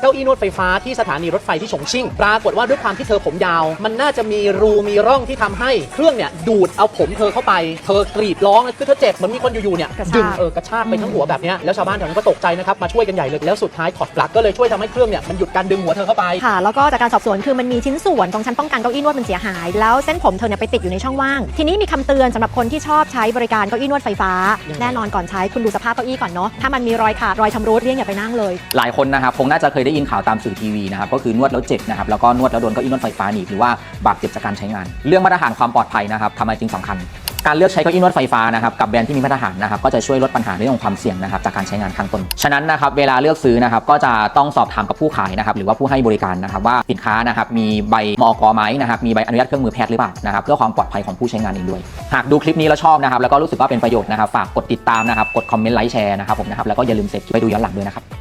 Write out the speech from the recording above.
เก้าอี้นวดไฟฟ้าที่สถานีรถไฟที่ฉงชิ่ง ปรากฏว่าด้วยความที่เธอผมยาว มันน่าจะมีรูมีร่องที่ทำให้เครื่องเนี่ยดูดเอาผมเธอเข้าไป เธอกรีดร้องคือเธอเจ็บเหมือนมีคนอยู่ๆเนี่ยกระชาก ดึงเออกระชากไปทั้งหัวแบบเนี้ยแล้วชาวบ้านแถวนั้นก็ตกใจนะครับมาช่วยกันใหญ่เลยแล้วสุดท้ายถอดปลั๊กก็เลยช่วยทำให้เครื่องเนี่ยมันหยุดการดึงหัวเธอเข้าไป ค่ะ แล้วก็จากการสอบสวนคือมันมีชิ้นส่วนตรงชั้นป้องกันเก้าอี้นวดมันเสียหาย แล้วเส้นผมเธอเนี่ยไปติดอยู่ในช่องว่าง ทีนี้มีคำเตือนสำหรับคนที่ชอบใช้บริการเก้าอี้นวดไฟฟ้า ยังไง แน่นอนก่อนใช้คุณดูสภาพเก้าอี้ก่อนเนาะ ถ้ามันมีรอยขาดรอยชำรุดเรียกอย่าไปนั่งเลย หลายคนนะครับคงน่าจะเคยได้ยินข่าวตามสื่อทีวีนะครับก็คือนวดแล้วเจ็บนะครับแล้วก็นวดแล้วโดนเก้าอี้นวดไฟฟ้าหนีบหรือว่าบาดเจ็บจากการใช้งาน เรื่องมาตรฐานความปลอดภัยนะครับทำไมจึงสำคัญ การเลือกใช้เก้าอี้นวดไฟฟ้านะครับกับแบรนด์ที่มีมาตรฐานนะครับก็จะช่วยลดปัญหาเรื่องของความเสี่ยงนะครับจากการใช้งานข้างต้น ฉะนั้นนะครับเวลาเลือกซื้อนะครับก็จะต้องสอบถามกับผู้ขายนะครับหรือว่าผู้ให้บริการนะครับว่าสินค้านะครับมีใบมอกไหมนะครับมีใบอนุญาตเครื่องมือแพทย์หรือเปล่านะครับเพื่อความปลอดภัยของผู้ใช้งานเองด้วย หากดูคลิปนี้แล้วชอบนะครับแล้วก็รู้สึกว่าเป็นประโยชน์นะครับฝากกดติดตามนะครับกดคอมเมนต์ไลค์แชร์นะครับผมนะครับแล้วก็อย่าลืมเซฟไปดูย้อนหลังด้วยนะครับ